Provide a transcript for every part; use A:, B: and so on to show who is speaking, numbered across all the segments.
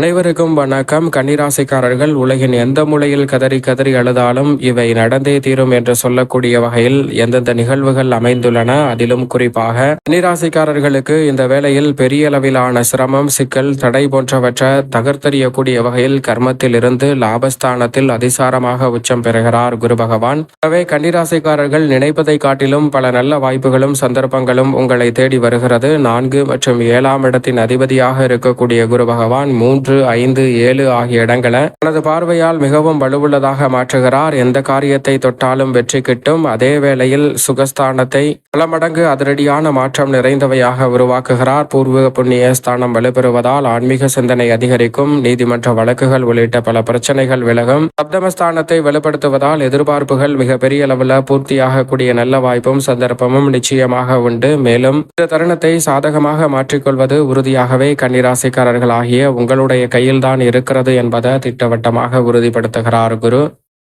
A: அனைவருக்கும் வணக்கம். கன்னிராசிக்காரர்கள் உலகின் எந்த மூலையில் கதறி கதறி அழுதாலும் இவை நடந்தே தீரும் என்று சொல்லக்கூடிய வகையில் எந்தெந்த நிகழ்வுகள் அமைந்துள்ளன அதிலும் குறிப்பாக கன்னிராசிக்காரர்களுக்கு இந்த வேளையில் பெரிய அளவிலான சிரமம் சிக்கல் தடை போன்றவற்றை தகர்த்தெறியக்கூடிய வகையில் கர்மத்தில் இருந்து லாபஸ்தானத்தில் அதிசாரமாக உச்சம் பெறுகிறார் குரு பகவான். எனவே கன்னிராசிக்காரர்கள் நினைப்பதை காட்டிலும் பல நல்ல வாய்ப்புகளும் சந்தர்ப்பங்களும் உங்களை தேடி வருகிறது. நான்கு மற்றும் ஏழாம் இடத்தின் அதிபதியாக இருக்கக்கூடிய குரு பகவான் மூன்று ஐந்து ஏழு ஆகிய இடங்களை தனது பார்வையால் மிகவும் வலுவுள்ளதாக மாற்றுகிறார். எந்த காரியத்தை தொட்டாலும் வெற்றி கிட்டும். அதே வேளையில் சுகஸ்தானத்தை பல மடங்கு அதிரடியான மாற்றம் நிறைந்தவையாக உருவாக்குகிறார். பூர்வீக புண்ணிய ஸ்தானம் வலுப்பெறுவதால் ஆன்மீக சிந்தனை அதிகரிக்கும். நீதிமன்ற வழக்குகள் உள்ளிட்ட பல பிரச்சனைகள் விலகும். சப்தமஸ்தானத்தை வலுப்படுத்துவதால் எதிர்பார்ப்புகள் மிக பெரிய அளவில் பூர்த்தியாகக்கூடிய நல்ல வாய்ப்பும் சந்தர்ப்பமும் நிச்சயமாக உண்டு. மேலும் இந்த தருணத்தை சாதகமாக மாற்றிக்கொள்வது உறுதியாகவே கன்னிராசிக்காரர்கள் ஆகிய உங்களுடைய கையில்தான் இருக்கிறது என்பதை திட்டவட்டமாக உறுதிப்படுத்துகிறார் குரு.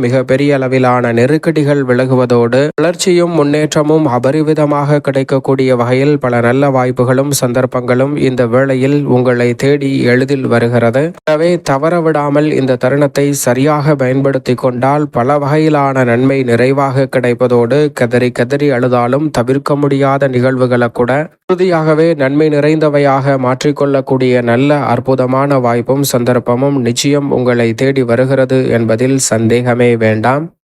A: மிக பெரிய அளவிலான நெருக்கடிகள் விலகுவதோடு வளர்ச்சியும் முன்னேற்றமும் அபரிவிதமாக கிடைக்கக்கூடிய வகையில் பல நல்ல வாய்ப்புகளும் சந்தர்ப்பங்களும் இந்த வேளையில் உங்களை தேடி எளிதில் வருகிறது. எனவே தவறவிடாமல் இந்த தருணத்தை சரியாக பயன்படுத்தி கொண்டால் பல வகையிலான நன்மை நிறைவாக கிடைப்பதோடு கதறி கதறி அழுதாலும் தவிர்க்க முடியாத நிகழ்வுகளை கூட உறுதியாகவே நன்மை நிறைந்தவையாக மாற்றிக்கொள்ளக்கூடிய நல்ல அற்புதமான வாய்ப்பும் சந்தர்ப்பமும் நிச்சயம் உங்களை தேடி வருகிறது என்பதில் சந்தேகமே வேண்டாம்.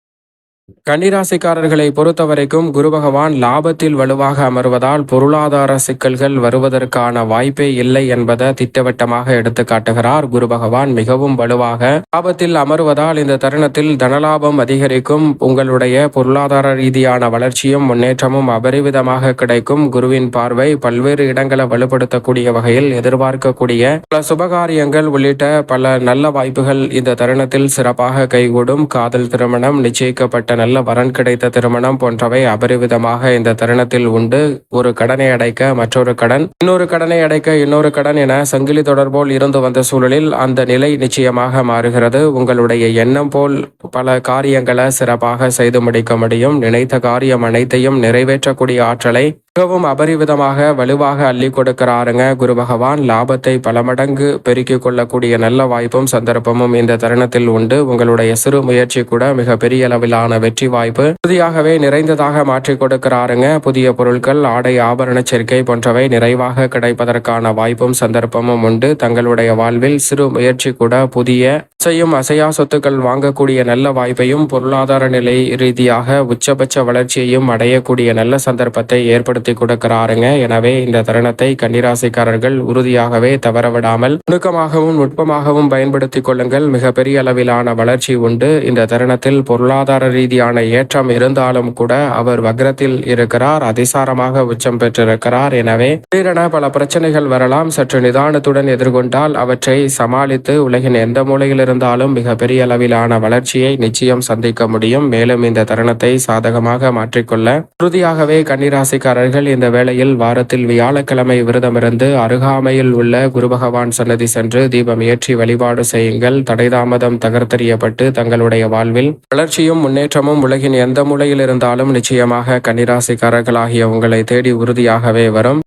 A: கன்னிராசிக்காரர்களை பொறுத்தவரைக்கும் குரு பகவான் லாபத்தில் வலுவாக அமர்வதால் பொருளாதார சிக்கல்கள் வருவதற்கான வாய்ப்பே இல்லை என்பதை திட்டவட்டமாக எடுத்து காட்டுகிறார் குரு பகவான். மிகவும் வலுவாக லாபத்தில் அமர்வதால் இந்த தருணத்தில் தனலாபம் அதிகரிக்கும் உங்களுடைய பொருளாதார ரீதியான வளர்ச்சியும் முன்னேற்றமும் அபரிவிதமாக கிடைக்கும். குருவின் பார்வை பல்வேறு இடங்களை வலுப்படுத்தக்கூடிய வகையில் எதிர்பார்க்கக்கூடிய பல சுபகாரியங்கள் உள்ளிட்ட பல நல்ல வாய்ப்புகள் இந்த தருணத்தில் சிறப்பாக கைகூடும். காதல் திருமணம் நிச்சயிக்கப்பட்ட நல்ல வரன் கிடைத்த திருமணம் போன்றவை அபரிவிதமாக இந்த தருணத்தில் உண்டு. ஒரு கடனை அடைக்க மற்றொரு கடன் இன்னொரு கடனை அடைக்க இன்னொரு கடன் என சங்கிலி தொடர்போல் இருந்து வந்த சூழலில் அந்த நிலை நிச்சயமாக மாறுகிறது. உங்களுடைய எண்ணம் போல் பல காரியங்களை சிறப்பாக செய்து முடிக்க முடியும். நினைத்த காரியம் அனைத்தையும் நிறைவேற்றக்கூடிய ஆற்றலை மிகவும் அபரிவிதமாக வலுவாக அள்ளி கொடுக்கிறாருங்க. குரு பகவான் லாபத்தை பல மடங்கு பெருக்கிக் கொள்ளக்கூடிய நல்ல வாய்ப்பும் சந்தர்ப்பமும் இந்த தருணத்தில் உண்டு. உங்களுடைய சிறு முயற்சி கூட மிக பெரிய அளவிலான வெற்றி வாய்ப்பு. உறுதியாகவே நிறைந்ததாக மாற்றி கொடுக்கிறாருங்க. புதிய பொருட்கள் ஆடை ஆபரண சேர்க்கை போன்றவை நிறைவாக கிடைப்பதற்கான வாய்ப்பும் சந்தர்ப்பமும் உண்டு. தங்களுடைய வாழ்வில் சிறு முயற்சி கூட புதிய அசையும் அசையா சொத்துக்கள் வாங்கக்கூடிய நல்ல வாய்ப்பையும் பொருளாதார நிலை ரீதியாக உச்சபட்ச வளர்ச்சியையும் அடையக்கூடிய நல்ல சந்தர்ப்பத்தை ஏற்படுத்தி கொடுக்கிறாருங்க. எனவே இந்த தருணத்தை கன்னிராசிக்காரர்கள் உறுதியாகவே தவறவிடாமல் நுணுக்கமாகவும் நுட்பமாகவும் பயன்படுத்திக் கொள்ளுங்கள். மிகப்பெரிய அளவிலான வளர்ச்சி உண்டு. இந்த தருணத்தில் பொருளாதார ரீதியான ஏற்றம் இருந்தாலும் கூட அவர் வக்ரத்தில் இருக்கிறார். அதிசாரமாக உச்சம் பெற்றிருக்கிறார். எனவே திடீரென பல பிரச்சனைகள் வரலாம். சற்று நிதானத்துடன் எதிர்கொண்டால் அவற்றை சமாளித்து உலகின் எந்த மூலையில் இருந்தாலும் மிக பெரிய அளவிலான வளர்ச்சியை நிச்சயம் சந்திக்க முடியும். மேலும் இந்த தருணத்தை சாதகமாக மாற்றிக்கொள்ள உறுதியாகவே கன்னிராசிக்காரர்கள் இந்த வேளையில் வாரத்தில் வியாழக்கிழமை விரதமிருந்து அருகாமையில் உள்ள குரு பகவான் சன்னதி சென்று தீபம் ஏற்றி வழிபாடு செய்யுங்கள். தடைதாமதம் தகர்த்தெறியப்பட்டு தங்களுடைய வாழ்வில் வளர்ச்சியும் முன்னேற்றமும் உலகின் எந்த மூலையில் இருந்தாலும் நிச்சயமாக கன்னிராசிக்காரர்களாகிய உங்களை தேடி உறுதியாகவே வரும்.